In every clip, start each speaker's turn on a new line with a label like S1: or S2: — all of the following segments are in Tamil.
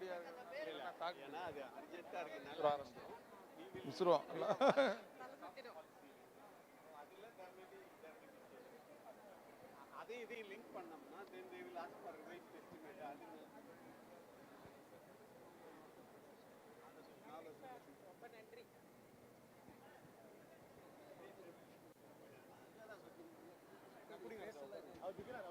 S1: முடியாது.
S2: ஏன்னா அது இதையும் லிங்க் பண்ணோம்னா then they will ask for revised estimate. அது மேடம்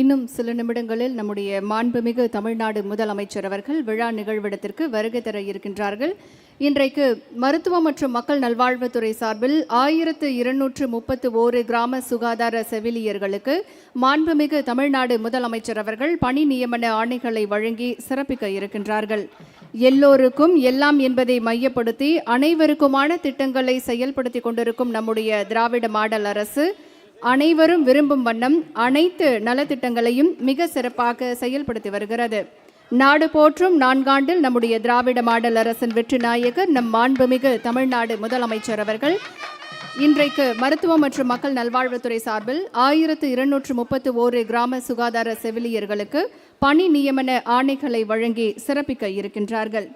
S3: இன்னும் சில நிமிடங்களில் நம்முடைய மாண்புமிகு தமிழ்நாடு முதலமைச்சர் அவர்கள் விழா நிகழ்விடத்திற்கு வருகை தர இருக்கின்றார்கள். இன்றைக்கு மருத்துவம் மற்றும் மக்கள் நல்வாழ்வுத்துறை சார்பில் ஆயிரத்து இருநூற்று முப்பத்து ஓரு கிராம சுகாதார செவிலியர்களுக்கு மாண்புமிகு தமிழ்நாடு முதலமைச்சர் அவர்கள் பணி நியமன ஆணைகளை வழங்கி சிறப்பிக்க இருக்கின்றார்கள். எல்லோருக்கும் எல்லாம் என்பதை மையப்படுத்தி அனைவருக்குமான திட்டங்களை செயல்படுத்தி கொண்டிருக்கும் நம்முடைய திராவிட மாடல் அரசு அனைவரும் விரும்பும் வண்ணம் அனைத்து நலத்திட்டங்களையும் மிக சிறப்பாக செயல்படுத்தி வருகிறது. நாடு போற்றும் நான்காண்டில் நம்முடைய திராவிட மாடல் அரசின் வெற்றி நாயகர் நம் மாண்புமிகு தமிழ்நாடு முதலமைச்சர் அவர்கள். இன்றைக்கு மருத்துவம் மற்றும் மக்கள் நல்வாழ்வுத்துறை சார்பில் ஆயிரத்து இருநூற்று முப்பத்து ஓரு கிராம சுகாதார செவிலியர்களுக்கு பணி நியமன ஆணைகளை வழங்கி சிறப்பிக்க இருக்கின்றார்கள்.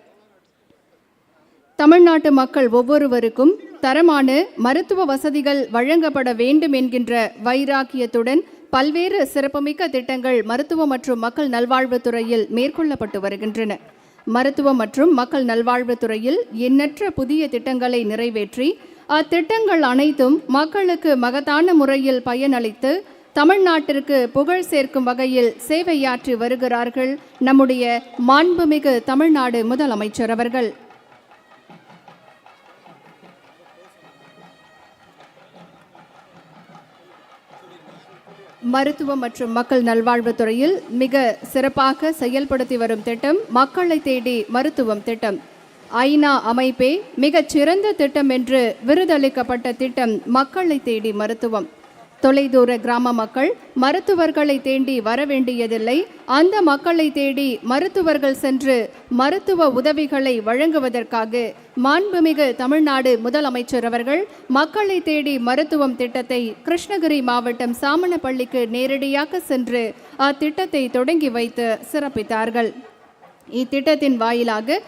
S3: தமிழ்நாட்டு மக்கள் ஒவ்வொருவருக்கும் தரமான மருத்துவ வசதிகள் வழங்கப்பட வேண்டும் என்கின்ற வைராக்கியத்துடன் பல்வேறு சிறப்புமிக்க திட்டங்கள் மருத்துவ மற்றும் மக்கள் நல்வாழ்வுத்துறையில் மேற்கொள்ளப்பட்டு வருகின்றன. மருத்துவ மற்றும் மக்கள் நல்வாழ்வுத்துறையில் எண்ணற்ற புதிய திட்டங்களை நிறைவேற்றி அத்திட்டங்கள் அனைத்தும் மக்களுக்கு மகத்தான முறையில் பயனளித்து தமிழ்நாட்டிற்கு புகழ் சேர்க்கும் வகையில் சேவையாற்றி வருகிறார்கள் நம்முடைய மாண்புமிகு தமிழ்நாடு முதலமைச்சர் அவர்கள். மருத்துவம் மற்றும் மக்கள் நல்வாழ்வு துறையில் மிக சிறப்பாக செயல்படுத்தி வரும் திட்டம் மக்களை தேடி மருத்துவம் திட்டம். ஐநா அமைப்பே மிகச் சிறந்த திட்டம் என்று விருதளிக்கப்பட்ட திட்டம் மக்களை தேடி மருத்துவம். தொலைதூர கிராம மக்கள் மருத்துவர்களை தேடி வர வேண்டியதில்லை. அந்த மக்களை தேடி மருத்துவர்கள் சென்று மருத்துவ உதவிகளை வழங்குவதற்காக மாண்புமிகு தமிழ்நாடு முதலமைச்சர் அவர்கள் மக்களை தேடி மருத்துவம் திட்டத்தை கிருஷ்ணகிரி மாவட்டம் சாமணப்பள்ளிக்கு நேரடியாக சென்று அத்திட்டத்தை தொடங்கி வைத்து சிறப்பித்தார்கள். இத்திட்டத்தின் வாயிலாக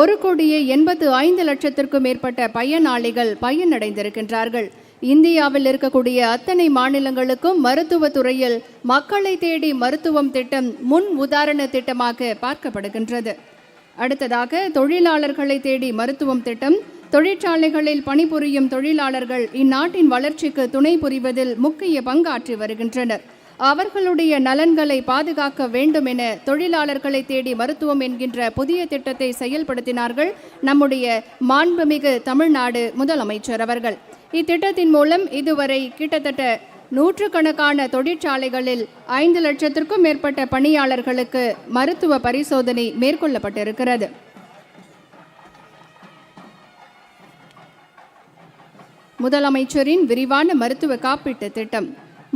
S3: ஒரு கோடியே எண்பத்து ஐந்து லட்சத்திற்கும் மேற்பட்ட பயனாளிகள் பயனடைந்திருக்கின்றார்கள். இந்தியாவில் இருக்கக்கூடிய அத்தனை மாநிலங்களுக்கும் மருத்துவ துறையில் மக்களை தேடி மருத்துவம் திட்டம் முன் உதாரண திட்டமாக பார்க்கப்படுகின்றது. அடுத்ததாக தொழிலாளர்களை தேடி மருத்துவம் திட்டம் தொழிற்சாலைகளில் பணிபுரியும் தொழிலாளர்கள் இந்நாட்டின் வளர்ச்சிக்கு துணை புரிவதில் முக்கிய பங்காற்றி வருகின்றனர். அவர்களுடைய நலன்களை பாதுகாக்க வேண்டும் என தொழிலாளர்களை தேடி மருத்துவம் என்கின்ற புதிய திட்டத்தை செயல்படுத்தினார்கள் நம்முடைய மாண்புமிகு தமிழ்நாடு முதலமைச்சர் அவர்கள். இத்திட்டத்தின் மூலம் இதுவரை கிட்டத்தட்ட நூற்றுக்கணக்கான தொழிற்சாலைகளில் ஐந்து லட்சத்திற்கும் மேற்பட்ட பணியாளர்களுக்கு மருத்துவ பரிசோதனை மேற்கொள்ளப்பட்டிருக்கிறது. முதலமைச்சரின் விரிவான மருத்துவ காப்பீட்டு திட்டம்.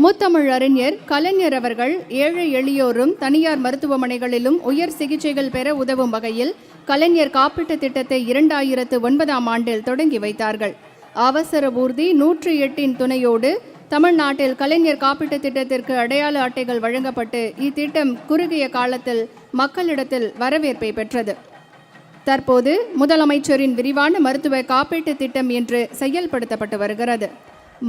S3: முத்தமிழ் அறிஞர் கலைஞர் அவர்கள் ஏழை எளியோரும் தனியார் மருத்துவமனைகளிலும் உயர் சிகிச்சைகள் பெற உதவும் வகையில் கலைஞர் காப்பீட்டு திட்டத்தை இரண்டாயிரத்து ஒன்பதாம் ஆண்டில் தொடங்கி வைத்தார்கள். அவசர ஊர்தி நூற்றி எட்டின் துணையோடு தமிழ்நாட்டில் கலைஞர் காப்பீட்டு திட்டத்திற்கு அடையாள அட்டைகள் வழங்கப்பட்டு இத்திட்டம் குறுகிய காலத்தில் மக்களிடத்தில் வரவேற்பை பெற்றது. தற்போது முதலமைச்சரின் விரிவான மருத்துவ காப்பீட்டு திட்டம் என்று செயல்படுத்தப்பட்டு வருகிறது.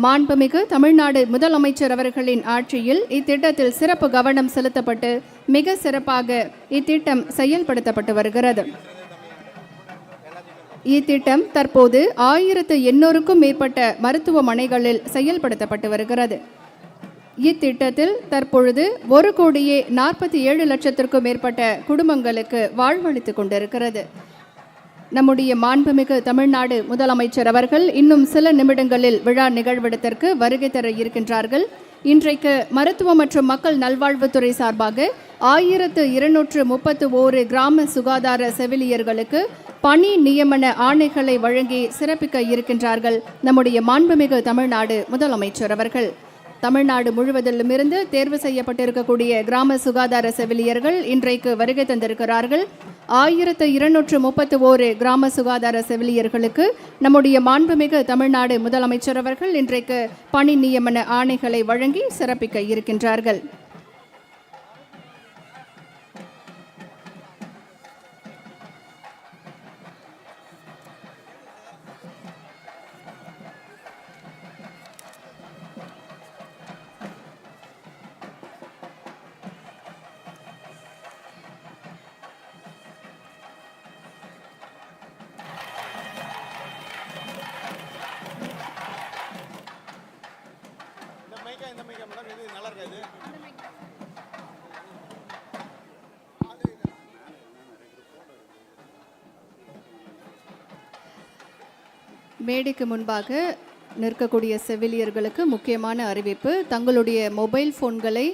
S3: மாண்புமிகு தமிழ்நாடு முதலமைச்சர் அவர்களின் ஆட்சியில் இத்திட்டத்தில் சிறப்பு கவனம் செலுத்தப்பட்டு மிக சிறப்பாக இத்திட்டம் செயல்படுத்தப்பட்டு வருகிறது. இத்திட்டம் தற்போது ஆயிரத்து எண்ணூறுக்கும் மேற்பட்ட மருத்துவமனைகளில் செயல்படுத்தப்பட்டு வருகிறது. இத்திட்டத்தில் தற்பொழுது ஒரு கோடியே நாற்பத்தி ஏழு லட்சத்திற்கும் மேற்பட்ட குடும்பங்களுக்கு வாழ்வளித்துக் கொண்டிருக்கிறது. நம்முடைய மாண்புமிகு தமிழ்நாடு முதலமைச்சர் அவர்கள் இன்னும் சில நிமிடங்களில் விழா நிகழ்விடத்திற்கு வருகை தர இருக்கின்றார்கள். இன்றைக்கு மருத்துவ மற்றும் மக்கள் நல்வாழ்வுத்துறை சார்பாக ஆயிரத்து இருநூற்று முப்பத்து ஓரு கிராம சுகாதார செவிலியர்களுக்கு பணி நியமன ஆணைகளை வழங்கி சிறப்பிக்க இருக்கின்றார்கள் நம்முடைய மாண்புமிகு தமிழ்நாடு முதலமைச்சர் அவர்கள். தமிழ்நாடு முழுவதிலுமிருந்து தேர்வு செய்யப்பட்டிருக்கக்கூடிய கிராம சுகாதார செவிலியர்கள் இன்றைக்கு வருகை தந்திருக்கிறார்கள். ஆயிரத்து இருநூற்று முப்பத்து ஓரு கிராம சுகாதார செவிலியர்களுக்கு நம்முடைய மாண்புமிகு தமிழ்நாடு முதலமைச்சர் அவர்கள் இன்றைக்கு பணி நியமன ஆணைகளை வழங்கி சிறப்பிக்க இருக்கின்றார்கள்.
S1: இது நல்லா இருக்காது.
S3: மேடைக்கு முன்பாக நிற்கக்கூடிய செவிலியர்களுக்கு முக்கியமான அறிவிப்பு தங்களுடைய மொபைல் ஃபோன்களை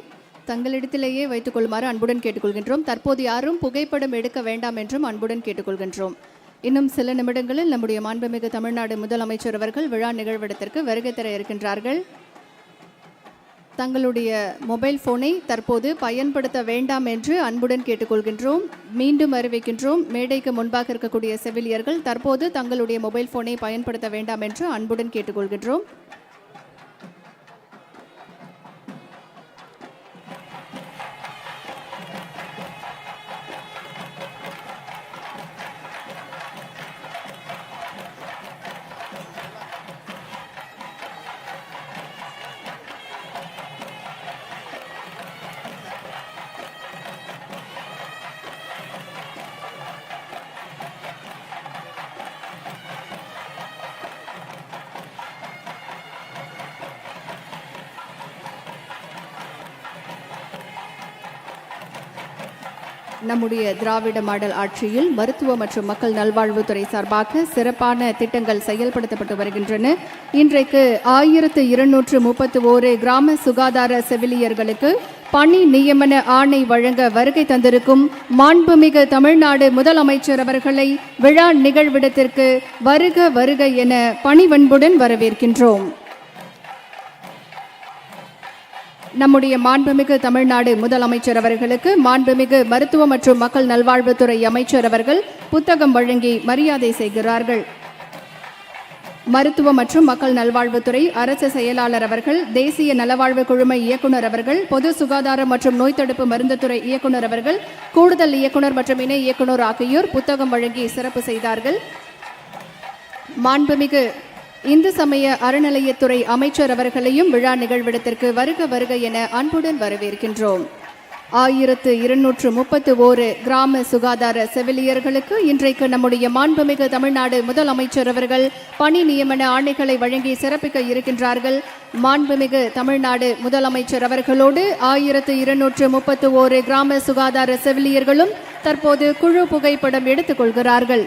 S3: தங்களிடத்திலேயே வைத்துக் கொள்ளுமாறு அன்புடன் கேட்டுக்கொள்கின்றோம். தற்போது யாரும் புகைப்படம் எடுக்க வேண்டாம் என்றும் அன்புடன் கேட்டுக்கொள்கின்றோம். இன்னும் சில நிமிடங்களில் நம்முடைய மாண்புமிகு தமிழ்நாடு முதலமைச்சர் அவர்கள் விழா நிகழ்விடத்திற்கு வருகை தர இருக்கின்றார்கள். தங்களுடைய மொபைல் ஃபோனை தற்போது பயன்படுத்த வேண்டாம் என்று அன்புடன் கேட்டுக்கொள்கின்றோம். மீண்டும் அறிவிக்கின்றோம். மேடைக்கு முன்பாக இருக்கக்கூடிய செவிலியர்கள் தற்போது தங்களுடைய மொபைல் ஃபோனை பயன்படுத்த வேண்டாம் என்று அன்புடன் கேட்டுக்கொள்கின்றோம். நம்முடைய திராவிட மாடல் ஆட்சியில் மருத்துவ மற்றும் மக்கள் நல்வாழ்வுத்துறை சார்பாக சிறப்பான திட்டங்கள் செயல்படுத்தப்பட்டு வருகின்றன. இன்றைக்கு ஆயிரத்து இருநூற்று முப்பத்து ஓரு கிராம சுகாதார செவிலியர்களுக்கு பணி நியமன ஆணை வழங்க வருகை தந்திருக்கும் மாண்புமிகு தமிழ்நாடு முதலமைச்சர் அவர்களை விழா நிகழ்விடத்திற்கு வருக வருக என பணிவன்புடன் வரவேற்கின்றோம். நம்முடைய மாண்புமிகு தமிழ்நாடு முதலமைச்சர் அவர்களுக்கு மாண்புமிகு மருத்துவ மற்றும் மக்கள் நல்வாழ்வுத்துறை அமைச்சர் அவர்கள் புத்தகம் வழங்கி மரியாதை செய்கிறார்கள். மருத்துவ மற்றும் மக்கள் நல்வாழ்வுத்துறை அரசு செயலாளர் அவர்கள் தேசிய நலவாழ்வு குழும இயக்குனர் அவர்கள் பொது சுகாதாரம் மற்றும் நோய் தடுப்பு மருந்துத்துறை இயக்குனர் அவர்கள் கூடுதல் இயக்குனர் மற்றும் இணை இயக்குனர் ஆகியோர் புத்தகம் வழங்கி சிறப்பு செய்தார்கள். மாண்புமிகு இந்து சமய அறநிலையத்துறை அமைச்சர் அவர்களையும் விழா நிகழ்விடத்திற்கு வருக வருக என அன்புடன் வரவேற்கின்றோம். ஆயிரத்து இருநூற்று முப்பத்து ஓரு கிராம சுகாதார செவிலியர்களுக்கு இன்றைக்கு நம்முடைய மாண்புமிகு தமிழ்நாடு முதலமைச்சர் அவர்கள் பணி நியமன ஆணைகளை வழங்கி சிறப்பிக்க இருக்கின்றார்கள். மாண்புமிகு தமிழ்நாடு முதலமைச்சர் அவர்களோடு ஆயிரத்து இருநூற்று முப்பத்து ஓரு கிராம சுகாதார செவிலியர்களும் தற்போது குழு புகைப்படம் எடுத்துக்கொள்கிறார்கள்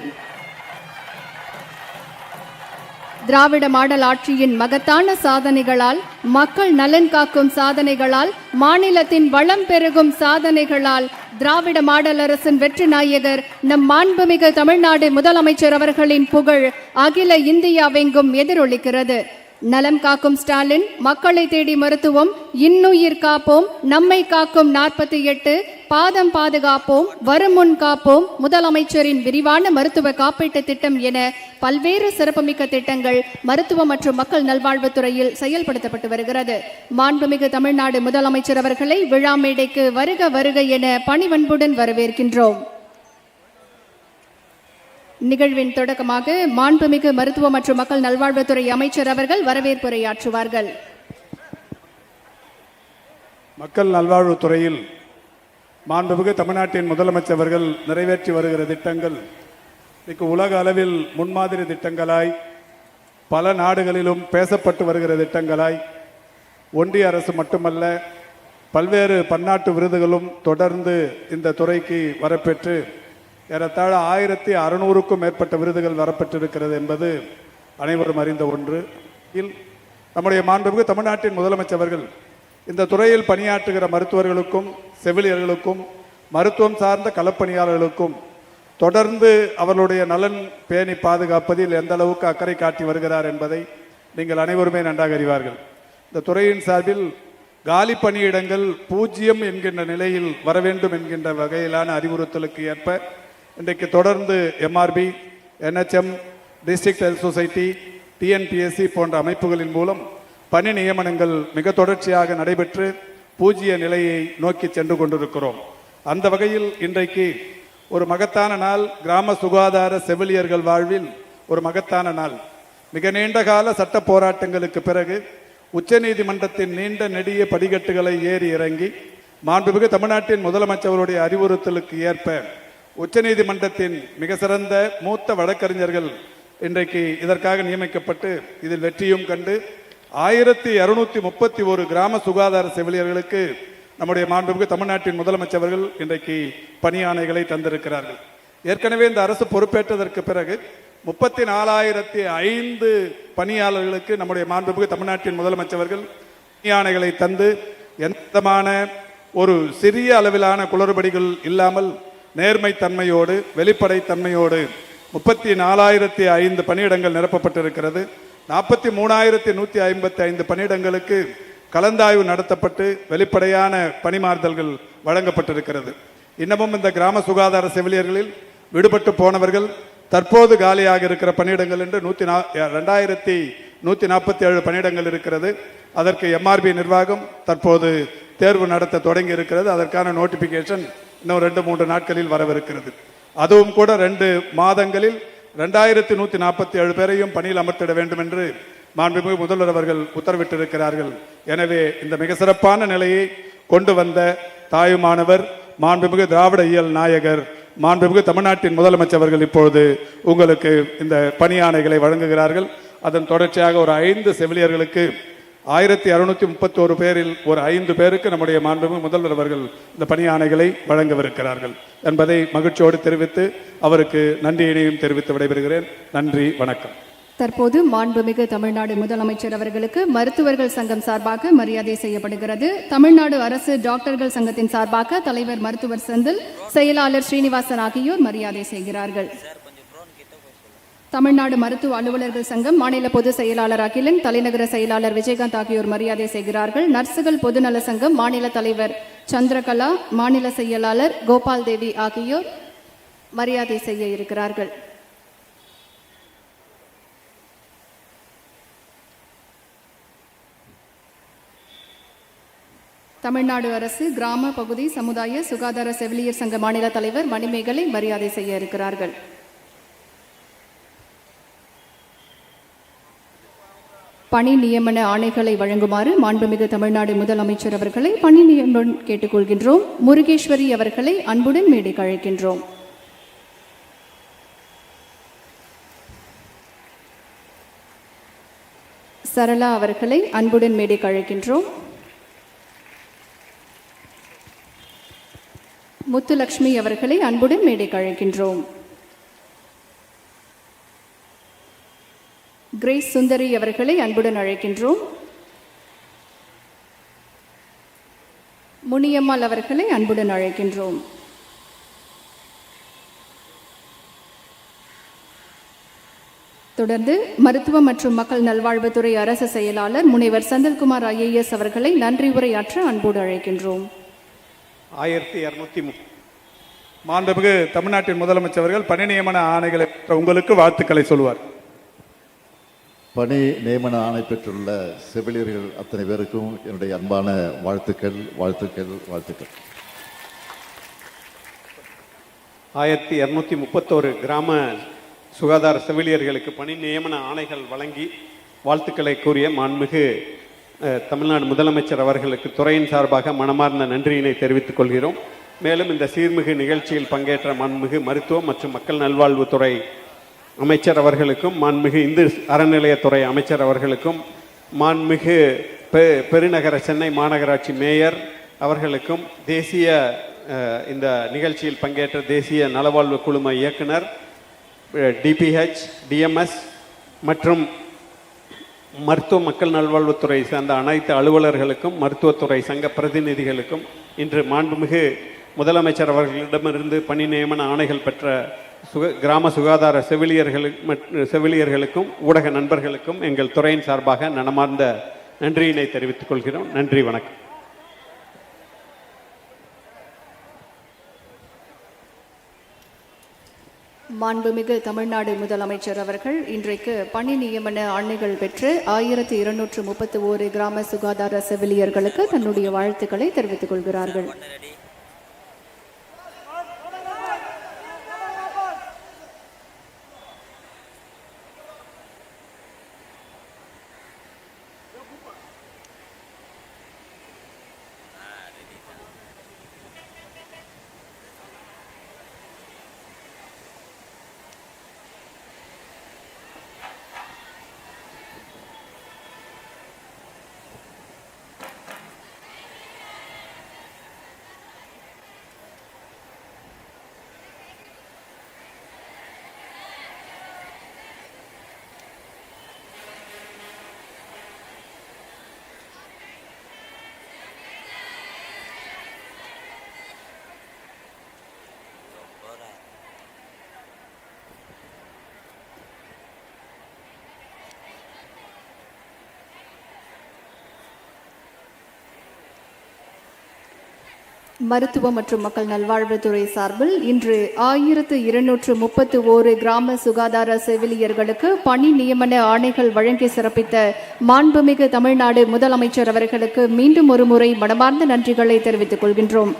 S3: திராவிட மாடல் ஆட்சியின் மகத்தான சாதனைகளால் மக்கள் நலன் காக்கும் சாதனைகளால் மாநிலத்தின் வளம் பெருகும் சாதனைகளால் திராவிட மாடல் அரசின் வெற்றி நாயகர் நம் மாண்புமிகு தமிழ்நாடு முதலமைச்சர் அவர்களின் புகழ் அகில இந்தியாவெங்கும் எதிரொலிக்கிறது. நலம் காக்கும் ஸ்டாலின் மக்களை தேடி மருத்துவம் இன்னுயிர் காப்போம் நம்மை காக்கும் நாற்பத்தி எட்டு பாதம் பாதுகாப்போம் வருமுன் காப்போம். முதலமைச்சரின் விரிவான மருத்துவ காப்பீட்டு திட்டம் என பல்வேறு சிறப்புமிக்க திட்டங்கள் மருத்துவ மற்றும் மக்கள் நல்வாழ்வுத்துறையில் செயல்படுத்தப்பட்டு வருகிறது. மாண்புமிகு தமிழ்நாடு முதலமைச்சர் அவர்களை விழா மேடைக்கு வருக வருக என பணிவன்புடன் வரவேற்கின்றோம். நிகழ்வின் தொடக்கமாக மாண்புமிகு மருத்துவ மற்றும் மக்கள் நல்வாழ்வுத்துறை அமைச்சர் அவர்கள் வரவேற்புரையாற்றுவார்கள்.
S4: மக்கள் நல்வாழ்வுத்துறையில் மாண்புமிகு தமிழ்நாட்டின் முதலமைச்சர் அவர்கள் நிறைவேற்றி வருகிற திட்டங்கள் இன்றைக்கு உலக அளவில் முன்மாதிரி திட்டங்களாய் பல நாடுகளிலும் பேசப்பட்டு வருகிற திட்டங்களாய் ஒன்றிய அரசு மட்டுமல்ல பல்வேறு பன்னாட்டு விருதுகளும் தொடர்ந்து இந்த துறைக்கு வரப்பெற்று ஏறத்தாழ ஆயிரத்தி அறுநூறுக்கும் மேற்பட்ட விருதுகள் வரப்பெற்றிருக்கிறது என்பது அனைவரும் அறிந்த ஒன்று. இல் நம்முடைய மாண்புமிகு தமிழ்நாட்டின் முதலமைச்சர்கள் இந்த துறையில் பணியாற்றுகிற மருத்துவர்களுக்கும் செவிலியர்களுக்கும் மருத்துவம் சார்ந்த களப்பணியாளர்களுக்கும் தொடர்ந்து அவர்களுடைய நலன் பேணி பாதுகாப்பதில் எந்த அளவுக்கு அக்கறை காட்டி வருகிறார் என்பதை நீங்கள் அனைவருமே நன்றாக அறிவார்கள். இந்த துறையின் சார்பில் காலி பணியிடங்கள் பூஜ்ஜியம் என்கின்ற நிலையில் வர வேண்டும் என்கின்ற வகையிலான அறிவுறுத்தலுக்கு ஏற்ப இன்றைக்கு தொடர்ந்து MRB NHM district health society TNPSC போன்ற அமைப்புகளின் மூலம் பணி நியமனங்கள் மிக தொடர்ச்சியாக நடைபெற்று பூஜ்ஜிய நிலையை நோக்கி சென்று கொண்டிருக்கிறோம். அந்த வகையில் இன்றைக்கு ஒரு மகத்தான நாள். கிராம சுகாதார செவிலியர்கள் வாழ்வில் ஒரு மகத்தான நாள். மிக நீண்ட கால சட்ட போராட்டங்களுக்கு பிறகு உச்சநீதிமன்றத்தின் நீண்ட நெடிய படிக்கட்டுகளை ஏறி இறங்கி மாண்புமிகு தமிழ்நாட்டின் முதலமைச்சருடைய அறிவுறுத்தலுக்கு ஏற்ப உச்சநீதிமன்றத்தின் மிக சிறந்த மூத்த வழக்கறிஞர்கள் இன்றைக்கு இதற்காக நியமிக்கப்பட்டு இதில் வெற்றியும் கண்டு ஆயிரத்தி இருநூத்தி முப்பத்தி ஒரு கிராம சுகாதார செவிலியர்களுக்கு நம்முடைய மாண்புமிகு தமிழ்நாட்டின் முதலமைச்சர்கள் இன்றைக்கு பணியானைகளை தந்திருக்கிறார்கள். ஏற்கனவே இந்த அரசு பொறுப்பேற்றதற்கு பிறகு முப்பத்தி நாலாயிரத்தி ஐந்து பணியாளர்களுக்கு நம்முடைய மாண்புமிகு தமிழ்நாட்டின் முதலமைச்சர்கள் பணியானைகளை தந்து எந்தமான ஒரு சிறிய அளவிலான குளறுபடிகள் இல்லாமல் நேர்மைத்தன்மையோடு வெளிப்படைத்தன்மையோடு முப்பத்தி நாலாயிரத்தி ஐந்து பணியிடங்கள் நிரப்பப்பட்டிருக்கிறது. நாற்பத்தி மூணாயிரத்தி நூற்றி ஐம்பத்தி ஐந்து பணியிடங்களுக்கு கலந்தாய்வு நடத்தப்பட்டு வெளிப்படையான பணிமாறுதல்கள் வழங்கப்பட்டிருக்கிறது. இன்னமும் இந்த கிராம சுகாதார செவிலியர்களில் விடுபட்டு போனவர்கள் தற்போது காலியாக இருக்கிற பணியிடங்கள் என்று நூற்றி நா ரெண்டாயிரத்தி நூற்றி நாற்பத்தி ஏழு பணியிடங்கள் இருக்கிறது. அதற்கு எம்ஆர்பி நிர்வாகம் தற்போது தேர்வு நடத்த தொடங்கி இருக்கிறது. அதற்கான நோட்டிபிகேஷன் இன்னும் ரெண்டு மூன்று நாட்களில் வரவிருக்கிறது. அதுவும் கூட ரெண்டு மாதங்களில் ரெண்டாயிரத்தி நூற்றி நாற்பத்தி ஏழு பேரையும் பணியில் அமர்த்திட வேண்டும் என்று மாண்புமிகு முதல்வர் அவர்கள் உத்தரவிட்டிருக்கிறார்கள். எனவே இந்த மிக சிறப்பான நிலையை கொண்டு வந்த தாயுமானவர் மாண்புமிகு திராவிட இயல் நாயகர் மாண்புமிகு தமிழ்நாட்டின் முதலமைச்சர் அவர்கள் இப்பொழுது உங்களுக்கு இந்த பணியானைகளை வழங்குகிறார்கள். அதன் தொடர்ச்சியாக ஒரு ஐந்து செவிலியர்களுக்கு ஆயிரத்தி அறுநூத்தி முப்பத்தோரு பேரில் ஒரு ஐந்து பேருக்கு நம்முடைய மாண்புமிகு முதல்வர் அவர்கள் இந்த பணியாணைகளை வழங்கவிருக்கிறார்கள் என்பதை மகிழ்ச்சியோடு தெரிவித்து அவருக்கு நன்றியினையும் தெரிவித்து விடைபெறுகிறேன். நன்றி வணக்கம்.
S3: தற்போது மாண்புமிகு தமிழ்நாடு முதலமைச்சர் அவர்களுக்கு மருத்துவர்கள் சங்கம் சார்பாக மரியாதை செய்யப்படுகிறது. தமிழ்நாடு அரசு டாக்டர்கள் சங்கத்தின் சார்பாக தலைவர் மருத்துவர் செந்தில் செயலாளர் ஸ்ரீனிவாசன் ஆகியோர் மரியாதை செய்கிறார்கள். தமிழ்நாடு மருத்துவ அலுவலர்கள் சங்கம் மாநில பொதுச் செயலாளர் அகிலன் தலைநகர செயலாளர் விஜயகாந்த் ஆகியோர் மரியாதை செய்கிறார்கள். நர்சுகள் பொதுநல சங்கம் மாநில தலைவர் சந்திரகலா மாநில செயலாளர் கோபால் தேவி ஆகியோர் மரியாதை செய்ய இருக்கிறார்கள். தமிழ்நாடு அரசு கிராம பகுதி சமுதாய சுகாதார செவிலியர் சங்க மாநில தலைவர் மணிமேகலை மரியாதை செய்ய இருக்கிறார்கள். பணி நியமன ஆணைகளை வழங்குமாறு மாண்புமிகு தமிழ்நாடு முதலமைச்சர் அவர்களை பணி நியமனம் கேட்டுக்கொள்கின்றோம். முருகேஸ்வரி அவர்களை அன்புடன் மேடைக்கு அழைக்கின்றோம். சரளா அவர்களை அன்புடன் மேடைக்கு அழைக்கின்றோம். முத்துலக்ஷ்மி அவர்களை அன்புடன் மேடைக்கு அழைக்கின்றோம். கிரேஸ் சுந்தரி அவர்களை அன்புடன் அழைக்கின்றோம். முனியம்மாள் அவர்களை அன்புடன் அழைக்கின்றோம். தொடர்ந்து மருத்துவ மற்றும் மக்கள் நல்வாழ்வுத்துறை அரசு செயலாளர் முனைவர் செந்தில்குமார் ஐஏஎஸ் அவர்களை நன்றி உரையாற்ற அன்போடு அழைக்கின்றோம்.
S2: ஆயிரத்தி இரநூத்தி மு
S4: மாண்புமிகு தமிழ்நாட்டின் முதலமைச்சர் அவர்கள் பணி நியமன ஆணைகளை உங்களுக்கு வாழ்த்துக்களை சொல்வார்.
S5: பணி நியமன ஆணை பெற்றுள்ள செவிலியர்கள் அத்தனை பேருக்கும் என்னுடைய அன்பான வாழ்த்துக்கள் வாழ்த்துக்கள் வாழ்த்துக்கள்.
S2: ஆயிரத்தி இரநூத்தி முப்பத்தோரு கிராம சுகாதார செவிலியர்களுக்கு பணி நியமன ஆணைகள் வழங்கி வாழ்த்துக்களை கூறிய மாண்புமிகு தமிழ்நாடு முதலமைச்சர் அவர்களுக்கு துறையின் சார்பாக மனமார்ந்த நன்றியினை தெரிவித்துக் கொள்கிறோம். மேலும் இந்த சீர்மிகு நிகழ்ச்சியில் பங்கேற்ற மாண்புமிகு மருத்துவம் மற்றும் மக்கள் நல்வாழ்வுத்துறை அமைச்சர் அவர்களுக்கும் மாண்புமிகு இந்து அறநிலையத்துறை அமைச்சர் அவர்களுக்கும் மாண்புமிகு பெ பெருநகர சென்னை மாநகராட்சி மேயர் அவர்களுக்கும் தேசிய இந்த நிகழ்ச்சியில் பங்கேற்ற தேசிய நலவாழ்வு குழும இயக்குனர் டிபிஹெச் டிஎம்எஸ் மற்றும் மருத்துவ மக்கள் நல்வாழ்வுத்துறை சார்ந்த அனைத்து அலுவலர்களுக்கும் மருத்துவத்துறை சங்க பிரதிநிதிகளுக்கும் இன்று மாண்புமிகு முதலமைச்சர் அவர்களிடமிருந்து பணி நியமன ஆணைகள் பெற்ற சுக கிராம சுகாதார செவிலியர்களுக்கு செவிலியர்களுக்கும் ஊடக நண்பர்களுக்கும் எங்கள் துறையின் சார்பாக நனமார்ந்த நன்றியினை தெரிவித்துக் கொள்கிறோம். நன்றி வணக்கம்.
S3: மாண்புமிகு தமிழ்நாடு முதலமைச்சர் அவர்கள் இன்றைக்கு பணி நியமன ஆணைகள் பெற்று ஆயிரத்தி இருநூற்று முப்பத்தி ஓரு கிராம சுகாதார செவிலியர்களுக்கு தன்னுடைய வாழ்த்துக்களை தெரிவித்துக் கொள்கிறார்கள். மருத்துவ மற்றும் மக்கள் நல்வாழ்வுத்துறை சார்பில் இன்று ஆயிரத்து இருநூற்று முப்பத்து ஓரு கிராம சுகாதார செவிலியர்களுக்கு பணி நியமன ஆணைகள் வழங்கி சிறப்பித்த மாண்புமிகு தமிழ்நாடு முதலமைச்சர் அவர்களுக்கு மீண்டும் ஒரு முறை மனமார்ந்த நன்றிகளை தெரிவித்துக் கொள்கின்றோம்.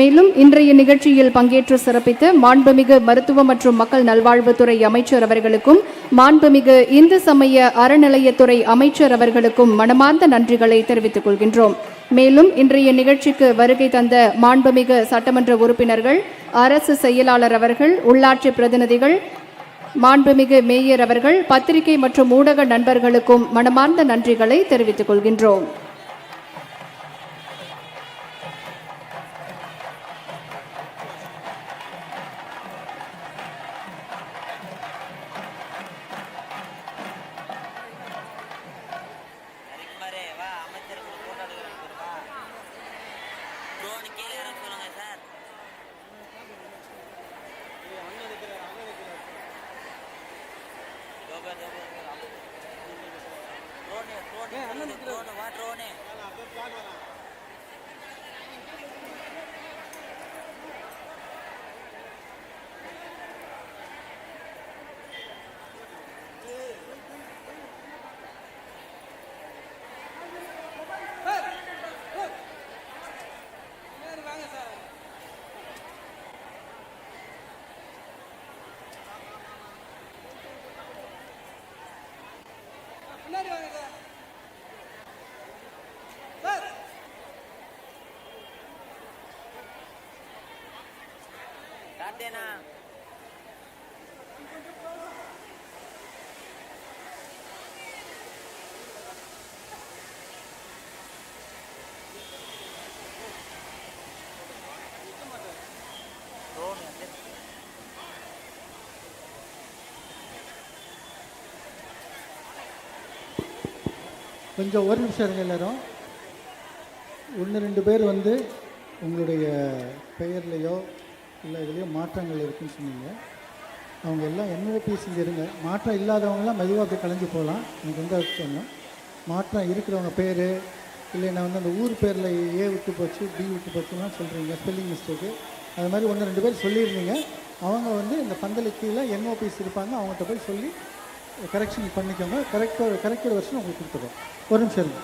S3: மேலும் இன்றைய நிகழ்ச்சியில் பங்கேற்று சிறப்பித்த மாண்புமிகு மருத்துவ மற்றும் மக்கள் நல்வாழ்வுத்துறை அமைச்சர் அவர்களுக்கும் மாண்புமிகு இந்து சமய அறநிலையத்துறை அமைச்சர் அவர்களுக்கும் மனமார்ந்த நன்றிகளை தெரிவித்துக் கொள்கின்றோம். மேலும் இன்றைய நிகழ்ச்சிக்கு வருகை தந்த மாண்புமிகு சட்டமன்ற உறுப்பினர்கள் அரசு செயலாளர் அவர்கள் உள்ளாட்சி பிரதிநிதிகள் மாண்புமிகு மேயர் அவர்கள் பத்திரிகை மற்றும் ஊடக நண்பர்களுக்கும் மனமார்ந்த நன்றிகளை தெரிவித்துக் கொள்கின்றோம்.
S6: காட்டேனா
S7: கொஞ்சம் ஒரு நிமிஷம் இருங்க எல்லாரும். ஒன்று ரெண்டு பேர் வந்து உங்களுடைய பெயர்லையோ இல்லை இதுலேயோ மாற்றங்கள் இருக்குன்னு சொன்னீங்க. அவங்க எல்லாம் என்ஓபிஎஸ் இங்கே இருங்க. மாற்றம் இல்லாதவங்களாம் மெதுவாக அப்படியே கலைஞ்சு போகலாம். எனக்கு வந்து அது சொன்னோம் மாற்றம் இருக்கிறவங்க பேர் இல்லைன்னா வந்து அந்த ஊர் பேரில் ஏ விட்டு போச்சு பி விட்டு போச்சுலாம் சொல்கிறீங்க ஸ்பெல்லிங் மிஸ்டேக்கு அது மாதிரி ஒன்று ரெண்டு பேர் சொல்லியிருந்தீங்க. அவங்க வந்து இந்த பந்தலுக்கு கீழே இருப்பாங்க. அவங்ககிட்ட போய் சொல்லி கரெக்ஷன் பண்ணிக்கோங்க. கரெக்டாக கரெக்டட் வருஷம் உங்களுக்கு கொடுத்துருவோம் ஒரு நிமிஷம் இருங்க.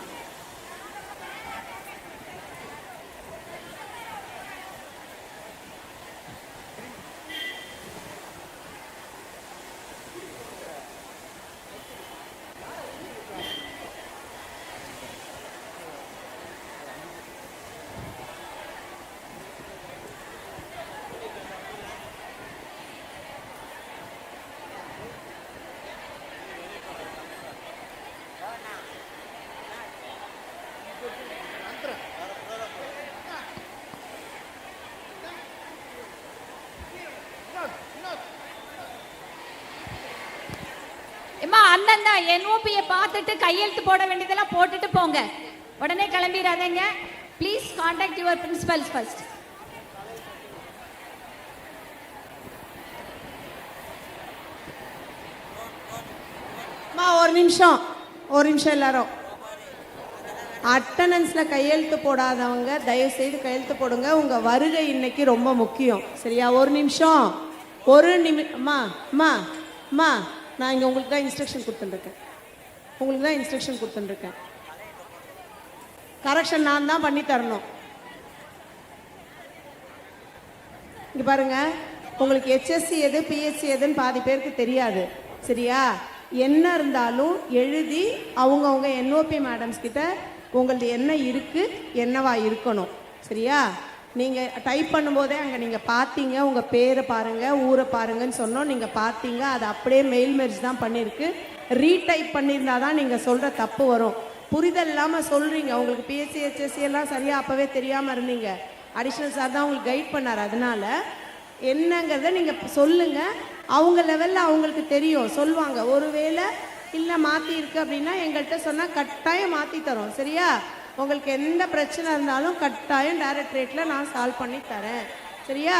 S8: அந்தந்த என்ஓபியை பார்த்துட்டு கையெழுத்து போட வேண்டியதெல்லாம் போட்டுட்டு போங்க. உடனே கிளம்பிடாதீங்க. Please contact your principals first
S9: அம்மா ஒரு நிமிஷம். ஒரு நிமிஷம் எல்லாரும். அட்டண்டன்ஸில் கையெழுத்து போடாதவங்க தயவு செய்து கையெழுத்து போடுங்க. உங்கள் வருகை இன்னைக்கு ரொம்ப முக்கியம். சரியா? ஒரு நிமிஷம். ஒரு நிமி அம்மா அம்மா அம்மா. நான் இங்கே உங்களுக்கு தான் இன்ஸ்ட்ரக்ஷன் கொடுத்துட்டுருக்கேன். உங்களுக்கு தான் இன்ஸ்ட்ரக்ஷன் கொடுத்துட்டுருக்கேன். கரெக்ஷன் நான் தான் பண்ணி தரணும். இங்கே பாருங்க. உங்களுக்கு ஹெச்எஸ்சி எது பிஎஸ்சி எதுன்னு பாதி பேருக்கு தெரியாது. சரியா? என்ன இருந்தாலும் எழுதி அவங்கவுங்க என்ஓபி மேடம்ஸ் கிட்ட உங்களது என்ன இருக்கு என்னவா இருக்கணும். சரியா? நீங்கள் டைப் பண்ணும்போதே அங்கே நீங்கள் பார்த்தீங்க உங்கள் பேரை பாருங்கள் ஊரை பாருங்கன்னு சொன்னோம் நீங்கள் பார்த்தீங்க அது அப்படியே மெயில் மெர்ஜ் தான் பண்ணியிருக்கு ரீடைப் பண்ணியிருந்தா தான் நீங்கள் சொல்கிற தப்பு வரும். புரிதல் இல்லாமல் சொல்கிறீங்க உங்களுக்கு பிஎஸ்சி எல்லாம் சரியாக அப்போவே தெரியாமல் இருந்தீங்க. அடிஷ்னல் சார் தான் உங்களுக்கு கைட் பண்ணார். அதனால என்னங்கிறத நீங்கள் சொல்லுங்கள் அவங்க லெவலில் அவங்களுக்கு தெரியும். சொல்லுவாங்க. ஒருவேளை இல்லை மாத்தி இருக்கு அப்படின்னா எங்கள்கிட்ட சொன்னால் கட்டாயம் மாற்றி தரோம். சரியா? உங்களுக்கு எந்த பிரச்சனை இருந்தாலும் கட்டாயம் டைரக்டரேட்ல நான் சால்வ் பண்ணி தரேன். சரியா?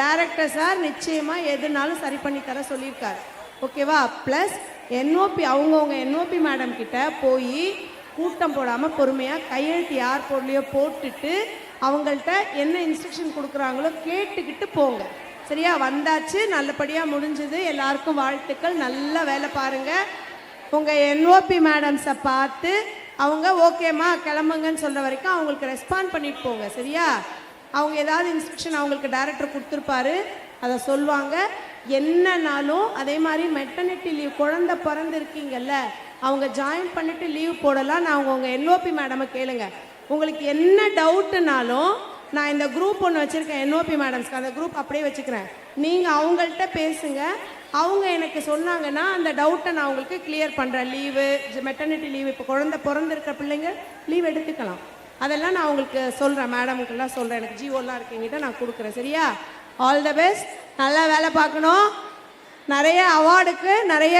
S9: டைரக்டர் சார் நிச்சயமாக எதுனாலும் சரி பண்ணி தர சொல்லியிருக்காரு. ஓகேவா ப்ளஸ் என்ஓபி அவங்கவுங்க என்ஓபி மேடம் கிட்ட போய் கூட்டம் போடாமல் பொறுமையாக கையெழுத்து யார் பொருளையோ போட்டுட்டு அவங்கள்ட்ட என்ன இன்ஸ்ட்ரக்ஷன் கொடுக்குறாங்களோ கேட்டுக்கிட்டு போங்க. சரியா? வந்தாச்சு நல்லபடியாக முடிஞ்சது. எல்லாருக்கும் வாழ்த்துக்கள். நல்லா வேலை பாருங்கள் உங்கள் என்ஓபி மேடம்ஸை பார்த்து அவங்க ஓகேம்மா கிளம்புங்கன்னு சொல்கிற வரைக்கும் அவங்களுக்கு ரெஸ்பாண்ட் பண்ணிட்டு போங்க சரியா? அவங்க ஏதாவது இன்ஸ்ட்ரக்ஷன் அவங்களுக்கு டேரக்டர் கொடுத்துருப்பாரு அதை சொல்லுவாங்க. என்னன்னாலும் அதே மாதிரி மெட்டர்னிட்டி லீவ் குழந்தை பிறந்திருக்கீங்கல்ல அவங்க ஜாயின் பண்ணிட்டு லீவ் போடலாம். நான் அவங்க உங்கள் என்ஓபி மேடமை கேளுங்க. உங்களுக்கு என்ன டவுட்டுனாலும் நான் இந்த குரூப் ஒன்று வச்சுருக்கேன் என்ஓபி மேடம்ஸ்க்கு அந்த குரூப் அப்படியே வச்சுக்கிறேன். நீங்கள் அவங்கள்ட்ட பேசுங்க. அவங்க எனக்கு சொன்னாங்கன்னா அந்த டவுட்டை நான் உங்களுக்கு கிளியர் பண்ணுறேன் லீவு மெட்டர்னிட்டி லீவு இப்போ குழந்தை பிறந்திருக்க பிள்ளைங்க லீவ் எடுத்துக்கலாம். அதெல்லாம் நான் அவங்களுக்கு சொல்கிறேன் மேடமுக்கெல்லாம் சொல்கிறேன் எனக்கு ஜிஓலாம் இருக்கீங்கிட்ட நான் கொடுக்குறேன். சரியா? ஆல் த பெஸ்ட் நல்லா வேலை பார்க்கணும். நிறைய அவார்டுக்கு நிறைய